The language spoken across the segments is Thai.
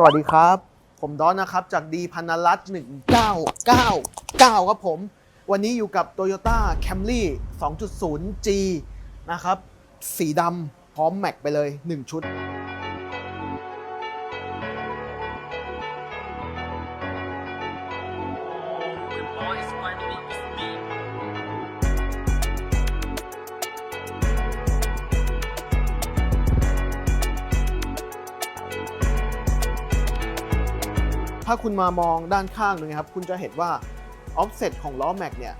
สวัสดีครับ ผมดอนนะครับ จากดีพันรัตน์1999 ครับผม วันนี้อยู่กับ Toyota Camry 2.0G นะครับ สีดำพร้อมแม็กไปเลย 1 ชุด The boys finally is me. ถ้าคุณมามองด้านข้างตรงนี้ครับ คุณจะเห็นว่า offset ของล้อแม็กเนี่ย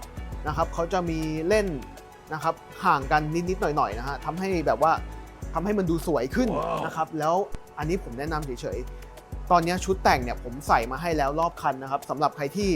นะครับเขาจะมีเล่นนะครับห่างกันนิดๆหน่อยๆนะฮะทำให้แบบว่าทำให้มันดูสวยขึ้นว้าวนะครับ แล้วอันนี้ผมแนะนำเฉยๆ ตอนนี้ชุดแต่งเนี่ยผมใส่มาให้แล้วรอบคันนะครับสำหรับใครที่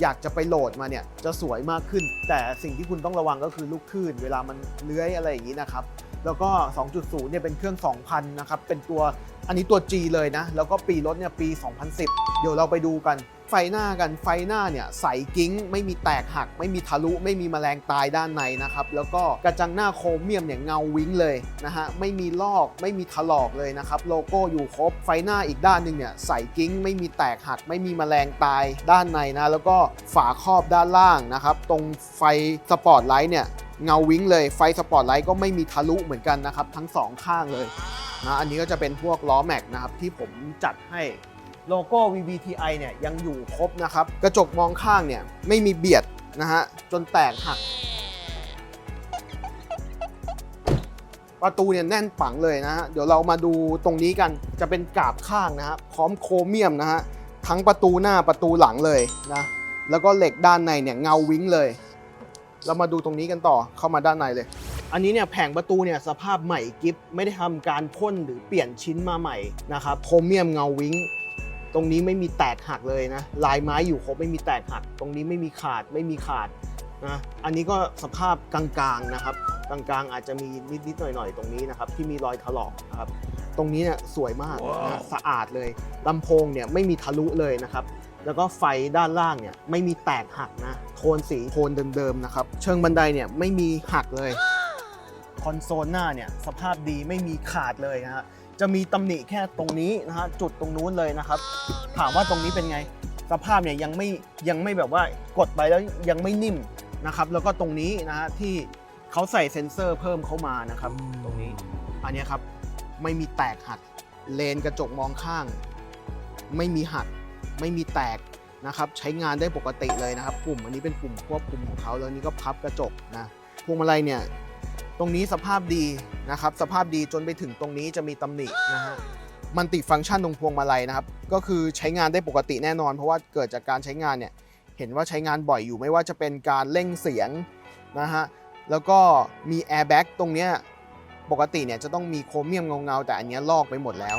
อยากจะไปโหลดมาเนี่ยจะสวยมากขึ้น แต่สิ่งที่คุณต้องระวังก็คือลูกคลื่น เวลามันเลื้อยอะไรอย่างนี้นะครับ แล้วก็ 2.0 เนี่ยเป็นเครื่อง 2,000 นะครับ เป็นตัว อันนี้ตัว G เลยนะ แล้วก็ปีรถเนี่ยปี 2010 เดี๋ยวเราไปดูกัน ไฟหน้ากัน ไฟหน้าเนี่ยใสกิ้ง ไม่มีแตกหัก ไม่มีทะลุ ไม่มีแมลงตายด้านในนะครับ แล้วก็กระจังหน้าโครเมียมเนี่ยเงาวิ้งเลยนะฮะ ไม่มีลอก ไม่มีถลอกเลยนะครับ โลโก้อยู่ครบ ไฟหน้าอีกด้านหนึ่งเนี่ยใสกิ้ง ไม่มีแตกหัก ไม่มีแมลงตายด้านในนะ แล้วก็ฝาครอบด้านล่างนะครับ ตรงไฟสปอร์ตไลท์เนี่ย เงาวิ้งเลยไฟสปอร์ตไลท์ก็ไม่มีทะลุเหมือนกันนะครับ ทั้งสองข้างเลยนะอันนี้ก็จะเป็นพวกล้อแม็กนะครับที่ผมจัดให้โลโก้ VVTi เนี่ยยังอยู่ครบนะครับ กระจกมองข้างเนี่ยไม่มีเบียดนะฮะจนแตกหัก ประตูเนี่ยแน่นปังเลยนะฮะเดี๋ยวเรามาดูตรงนี้กันจะเป็นกาบข้างนะฮะพร้อมโครเมียมนะฮะทั้งประตูหน้าประตูหลังเลยนะแล้วก็เหล็กด้านในเนี่ยเงาวิ้งเลย เรามาดูตรงนี้กันต่อเข้ามาด้านในเลย อันนี้เนี่ยแผงประตูเนี่ยสภาพใหม่กิฟไม่ได้ทำการพ่นหรือเปลี่ยนชิ้นมาใหม่นะครับโครเมียมเงาวิ้งตรงนี้ไม่มีแตกหักเลยนะลายไม้อยู่ครบไม่มีแตกหัก ตรงนี้ไม่มีขาดไม่มีขาดนะอันนี้ก็สภาพกลางๆนะครับกลางๆ อาจจะมีนิดๆหน่อยๆ ตรงนี้นะครับที่มีรอยถลอกนะครับตรงนี้เนี่ยสวยมากนะสะอาดเลยลำโพงเนี่ยไม่มีทะลุเลยนะครับ แล้วก็ไฟด้านล่างเนี่ยไม่มีแตกหักนะ โทนสีโทนเดิมๆนะครับ เชิงบันไดเนี่ยไม่มีหักเลยคอนโซลหน้าเนี่ยสภาพดีไม่มีขาดเลยนะฮะจะมีตำหนิแค่ตรงนี้นะฮะจุดตรงนู้นเลยนะครับ ถามว่าตรงนี้เป็นไง สภาพเนี่ยยังไม่ยังไม่แบบว่ากดไปแล้วยังไม่นิ่มนะครับ แล้วก็ตรงนี้นะฮะที่เขาใส่เซ็นเซอร์เพิ่มเข้ามานะครับ ตรงนี้อันนี้ครับไม่มีแตกหักเลนกระจกมองข้าง ไม่มีหัก ไม่มีแตกนะครับใช้งานได้ปกติเลยนะครับปุ่มอันนี้เป็นปุ่มควบคุมของเขาแล้วนี่ก็พับกระจกนะพวงมาลัยเนี่ยตรงนี้สภาพดีนะครับสภาพดีจนไปถึงตรงนี้จะมีตำหนินะฮะมันติฟังก์ชันตรงพวงมาลัยนะครับก็คือใช้งานได้ปกติแน่นอน เพราะว่าเกิดจากการใช้งานเนี่ยเห็นว่าใช้งานบ่อยอยู่ไม่ว่าจะเป็นการเร่งเสียงนะฮะแล้วก็มีแอร์แบ็กตรงเนี้ยปกติเนี่ยจะต้องมีโครเมียมเงาๆแต่อันเนี้ยลอกไปหมดแล้ว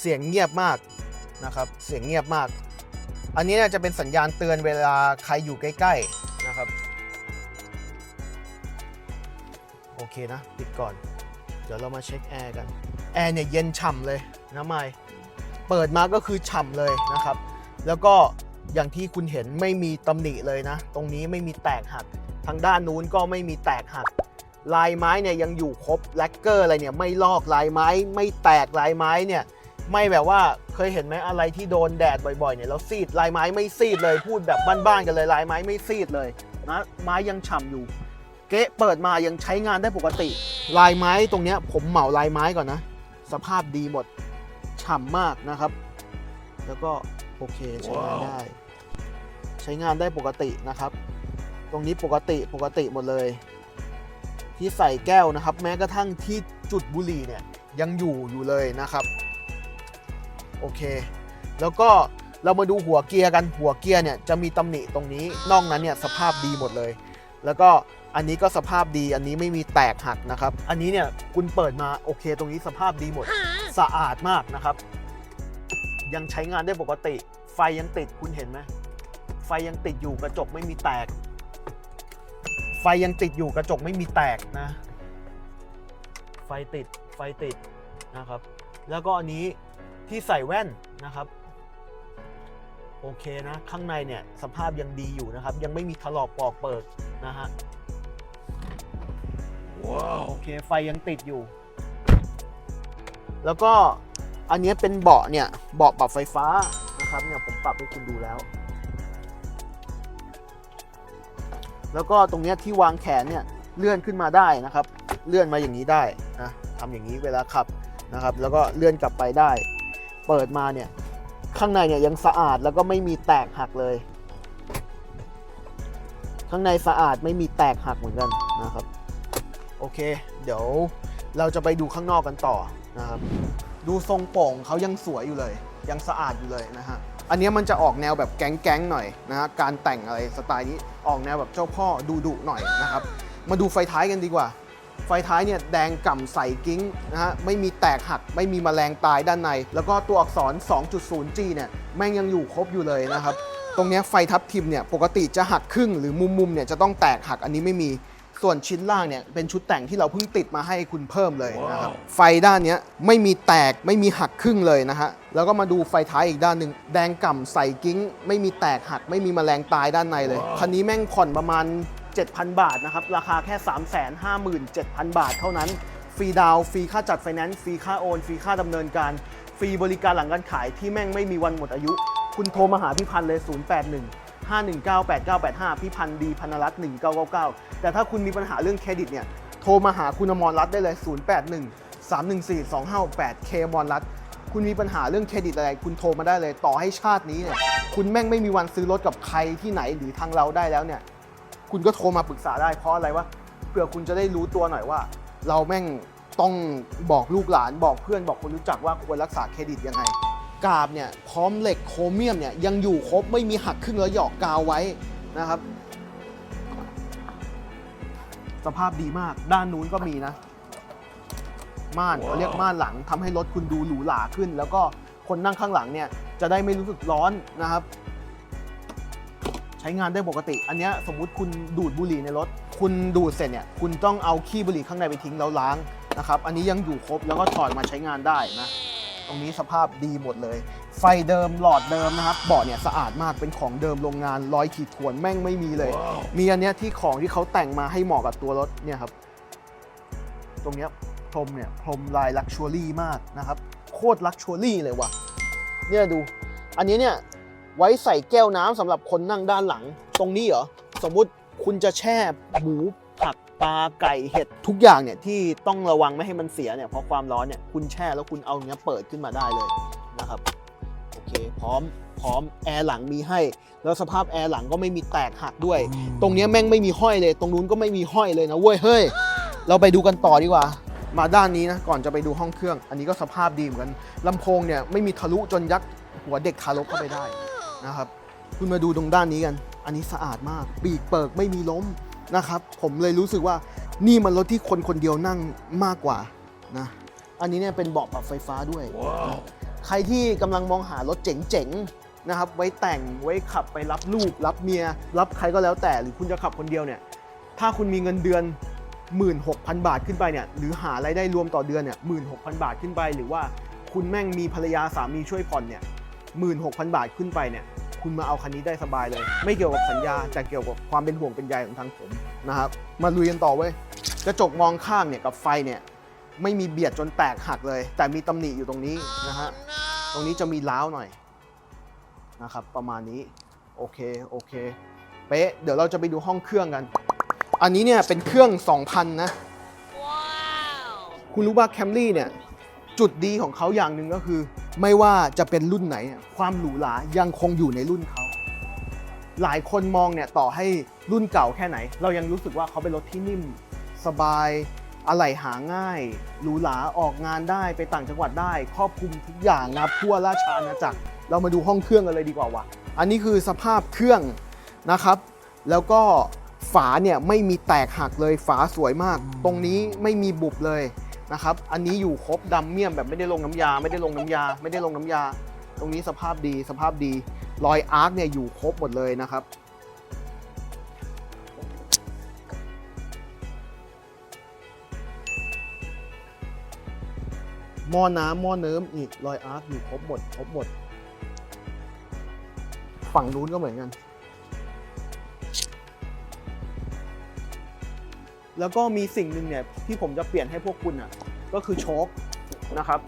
เสียงเงียบมากนะครับ เสียงเงียบมาก อันนี้จะเป็นสัญญาณเตือนเวลาใครอยู่ใกล้ ๆนะครับ โอเคนะปิดก่อน เดี๋ยวเรามาเช็คแอร์กัน แอร์เนี่ยเย็นฉ่ำเลยนะไม่เปิดมาก็คือฉ่ำเลยนะครับ แล้วก็อย่างที่คุณเห็นไม่มีตำหนิเลยนะ ตรงนี้ไม่มีแตกหัก ทางด้านนู้นก็ไม่มีแตกหัก ลายไม้เนี่ยยังอยู่ครบแลกเกอร์อะไรเนี่ยไม่ลอกลายไม้ไม่แตกลายไม้เนี่ย ไม่แบบว่าเคยเห็นไหมอะไรที่โดนแดดบ่อยๆเนี่ยแล้วซีดลายไม้ไม่ซีดเลยพูดแบบบ้านๆกันเลยลายไม้ไม่ซีดเลยนะไม้ยังฉ่ำอยู่ เก๊ะเปิดมายังใช้งานได้ปกติ ลายไม้ตรงเนี้ยผมเหมาลายไม้ก่อนนะ สภาพดีหมดฉ่ำมากนะครับ แล้วก็โอเคใช้งานได้ ใช้งานได้ปกตินะครับ ตรงนี้ปกติปกติหมดเลย ที่ใส่แก้วนะครับ แม้กระทั่งที่จุดบุหรี่เนี่ยยังอยู่อยู่เลยนะครับ โอเค แล้วก็เรามาดูหัวเกียร์กันหัวเกียร์เนี่ยจะมีตำหนิตรงนี้นอกนั้นเนี่ยสภาพดีหมดเลย แล้วก็อันนี้ก็สภาพดีอันนี้ไม่มีแตกหักนะครับ อันนี้เนี่ยคุณเปิดมาโอเค ตรงนี้สภาพดีหมดสะอาดมากนะครับ ยังใช้งานได้ปกติ ไฟยังติดคุณเห็นไหมไฟยังติดอยู่กระจกไม่มีแตก ไฟยังติดอยู่กระจกไม่มีแตกนะ ไฟติดไฟติดนะครับ แล้วก็อันนี้ ที่ใส่แว่นนะครับ โอเคนะ ข้างในเนี่ยสภาพยังดีอยู่นะครับ ยังไม่มีถลอกปอกเปิดนะฮะ Wow. โอเคไฟยังติดอยู่ แล้วก็อันเนี้ยเป็นเบาะเนี่ยเบาะปรับไฟฟ้านะครับเนี่ยผมปรับให้คุณดูแล้ว แล้วก็ตรงเนี้ยที่วางแขนเนี่ยเลื่อนขึ้นมาได้นะครับ เลื่อนมาอย่างนี้ได้นะทำอย่างนี้เวลาขับนะครับ แล้วก็เลื่อนกลับไปได้ เปิดมาเนี่ย ข้างในเนี่ยยังสะอาดแล้วก็ไม่มีแตกหักเลย ข้างในสะอาดไม่มีแตกหักเหมือนกันนะครับ โอเค เดี๋ยวเราจะไปดูข้างนอกกันต่อนะครับ ดูทรงโป่งเขายังสวยอยู่เลย ยังสะอาดอยู่เลยนะฮะอันนี้มันจะออกแนวแบบแก๊งๆหน่อยนะฮะการแต่งอะไรสไตล์นี้ออกแนวแบบเจ้าพ่อดูดุๆหน่อยนะครับ มาดูไฟท้ายกันดีกว่า ไฟท้ายเนี่ยแดงก่ำใสกิ้งนะฮะไม่มีแตกหักไม่มีแมลงตายด้านใน แล้วก็ตัวอักษร 2.0G เนี่ยแม่งยังอยู่ครบอยู่เลยนะครับ ตรงเนี้ยไฟทับทิมเนี่ยปกติจะหักครึ่งหรือมุมๆเนี่ยจะต้องแตกหักอันนี้ไม่มีส่วนชิ้นล่างเนี่ยเป็นชุดแต่งที่เราเพิ่งติดมาให้คุณเพิ่มเลยนะครับไฟด้านเนี้ยไม่มีแตกไม่มีหักครึ่งเลยนะฮะแล้วก็มาดูไฟท้ายอีกด้านหนึ่งแดงก่ำใสกิ้ง ไม่มีแตกหักไม่มีแมลงตายด้านในเลยคันนี้แม่งผ่อนประมาณ 7,000 บาทนะครับ ราคาแค่ 357,000 บาทเท่านั้น ฟรีดาวน์ฟรีค่าจัดไฟแนนซ์ ฟรีค่าโอน ฟรีค่าดำเนินการ ฟรีบริการหลังการขายที่แม่งไม่มีวันหมดอายุ คุณโทรมาหาพี่พันธ์เลย 081 5198985 พี่พันธ์ดีพันรัตน์1999 แต่ถ้าคุณมีปัญหาเรื่องเครดิตเนี่ย โทรมาหาคุณอมรรัตน์ได้เลย 081 314 2568เคมรรัตน์คุณมีปัญหาเรื่องเครดิตอะไร คุณโทรมาได้เลยต่อให้ชาตินี้เนี่ย คุณแม่งไม่มีวันซื้อรถกับใครที่ไหนหรือทางเราได้แล้วเนี่ย คุณก็โทรมาปรึกษาได้เพราะอะไรวะเผื่อคุณจะได้รู้ตัวหน่อยว่า เราแม่งต้องบอกลูกหลานบอกเพื่อนบอกคนรู้จักว่าควรรักษาเครดิตยังไงกาบเนี่ยพร้อมเหล็กโครเมียมเนี่ยยังอยู่ครบไม่มีหักครึ่งแล้วหยอกกาวไว้นะครับ สภาพดีมากด้านนู้นก็มีนะ ม่านเขาเรียกม่านหลังทำให้รถคุณดูหรูหราขึ้น แล้วก็คนนั่งข้างหลังเนี่ยจะได้ไม่รู้สึกร้อนนะครับใช้งานได้ปกติ อันเนี้ยสมมุติคุณดูดบุหรี่ในรถ คุณดูดเสร็จเนี่ยคุณต้องเอาขี้บุหรี่ข้างในไปทิ้งแล้วล้างนะครับอันนี้ยังอยู่ครบแล้วก็ถอดมาใช้งานได้นะตรงนี้สภาพดีหมดเลย ไฟเดิมหลอดเดิมนะครับเบาะเนี่ยสะอาดมากเป็นของเดิมโรงงานรอยขีดข่วนแม่งไม่มีเลยมีอันเนี้ยที่ของที่เขาแต่งมาให้เหมาะกับตัวรถเนี่ยครับตรงเนี้ยพรมเนี่ยพรมลายลักชัวรี่มากนะครับ โคตรลักชัวรี่เลยว่ะเนี่ยดู อันนี้เนี่ย ไว้ใส่แก้วน้ำสำหรับคนนั่งด้านหลัง ตรงนี้เหรอ สมมุติคุณจะแช่หมูผักปลาไก่เห็ดทุกอย่างเนี่ยที่ต้องระวังไม่ให้มันเสียเนี่ยเพราะความร้อนเนี่ยคุณแช่แล้วคุณเอาเนี้ยเปิดขึ้นมาได้เลยนะครับโอเคพร้อมพร้อมแอร์หลังมีให้ แล้วสภาพแอร์หลังก็ไม่มีแตกหักด้วย ตรงเนี้ยแม่งไม่มีห้อยเลย ตรงนู้นก็ไม่มีห้อยเลยนะเว้ยเฮ้ยเราไปดูกันต่อดีกว่า มาด้านนี้นะก่อนจะไปดูห้องเครื่อง อันนี้ก็สภาพดีเหมือนกันลำโพงเนี่ยไม่มีทะลุจนยัดหัวเด็กทารกเข้าไปได้ นะครับ คุณมาดูตรงด้านนี้กัน อันนี้สะอาดมาก ปีกเปิกไม่มีล้มนะครับ ผมเลยรู้สึกว่านี่มันรถที่คนคนเดียวนั่งมากกว่านะ อันนี้เนี่ยเป็นเบาะปรับไฟฟ้าด้วยใครที่กำลังมองหารถเจ๋งๆนะครับ ไว้แต่งไว้ขับไปรับลูก รับเมีย รับใครก็แล้วแต่หรือคุณจะขับคนเดียวเนี่ย ถ้าคุณมีเงินเดือน 16,000 บาทขึ้นไปเนี่ยหรือหารายได้รวมต่อเดือนเนี่ย16,000บาทขึ้นไปหรือว่าคุณแม่งมีภรรยาสามีช่วยผ่อนเนี่ย 16,000 บาทขึ้นไปเนี่ยคุณมาเอาคันนี้ได้สบายเลย ไม่เกี่ยวกับสัญญาแต่เกี่ยวกับความเป็นห่วงเป็นใยของทางผมนะครับมาลุยกันต่อเว้ยกระจกมองข้างเนี่ยกับไฟเนี่ยไม่มีเบียดจนแตกหักเลย แต่มีตำหนิอยู่ตรงนี้นะฮะตรงนี้จะมีล้าวหน่อยนะครับประมาณนี้โอเคโอเคเป๊ะเดี๋ยวเราจะไปดูห้องเครื่องกัน อันนี้เนี่ยเป็นเครื่อง 2,000 นะคุณรู้ว่าแคมรี่เนี่ยจุดดีของเขาอย่างหนึ่งก็คือ ไม่ว่าจะเป็นรุ่นไหน ความหรูหรายังคงอยู่ในรุ่นเขาหลายคนมองเนี่ยต่อให้รุ่นเก่าแค่ไหน เรายังรู้สึกว่าเขาเป็นรถที่นิ่ม สบายอะไหล่หาง่ายหรูหราออกงานได้ไปต่างจังหวัดได้ ครอบคลุมทุกอย่างนะครับทั่วราชอาณาจักรเรามาดูห้องเครื่องกันเลยดีกว่าว่ะอันนี้คือสภาพเครื่องนะครับ แล้วก็ฝาเนี่ยไม่มีแตกหักเลยฝาสวยมาก ตรงนี้ไม่มีบุบเลย นะครับ อันนี้อยู่ครบดำเมี่ยมแบบไม่ได้ลงน้ำยา ไม่ได้ลงน้ำยา ไม่ได้ลงน้ำยา ตรงนี้สภาพดีสภาพดีรอยอาร์คเนี่ยอยู่ครบหมดเลยนะครับ หม้อน้ำหม้อเนิ้มอีกรอยอาร์คอยู่ครบหมดครบหมด ฝั่งนู้นก็เหมือนกัน แล้วก็มีสิ่งหนึ่งเนี่ยที่ผมจะเปลี่ยนให้พวกคุณอะก็คือโชคนะครับ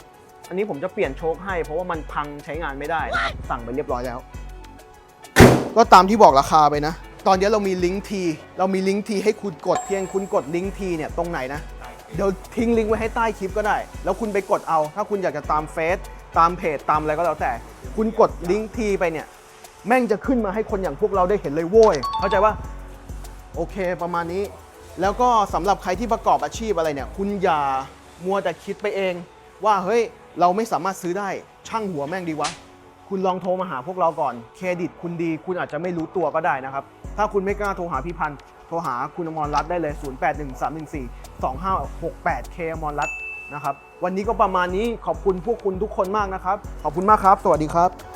อันนี้ผมจะเปลี่ยนโชคให้ เพราะว่ามันพังใช้งานไม่ได้นะครับสั่งไปเรียบร้อยแล้ว ก็ตามที่บอกราคาไปนะ ตอนนี้เรามีลิงก์ทีเรามีลิงก์ทีให้คุณกดเพียงคุณกดลิงก์ทีเนี่ยตรงไหนนะเดี๋ยวทิ้งลิงก์ไว้ให้ใต้คลิปก็ได้ แล้วคุณไปกดเอา ถ้าคุณอยากจะตามเฟซตามเพจตามอะไรก็แล้วแต่ คุณกดลิงก์ทีไปเนี่ย แม่งจะขึ้นมาให้คนอย่างพวกเราได้เห็นเลยโว้ยเข้าใจว่าโอเคประมาณนี้ แล้วก็สำหรับใครที่ประกอบอาชีพอะไรเนี่ย คุณอย่ามัวแต่คิดไปเอง ว่าเฮ้ยเราไม่สามารถซื้อได้ช่างหัวแม่งดีวะ คุณลองโทรมาหาพวกเราก่อน เครดิตคุณดี คุณอาจจะไม่รู้ตัวก็ได้นะครับ ถ้าคุณไม่กล้าโทรหาพี่พันธ์โทรหาคุณอมรรัตน์ได้เลย 0813142568 เคอมรรัตน์นะครับ วันนี้ก็ประมาณนี้ขอบคุณพวกคุณทุกคนมากนะครับ ขอบคุณมากครับ สวัสดีครับ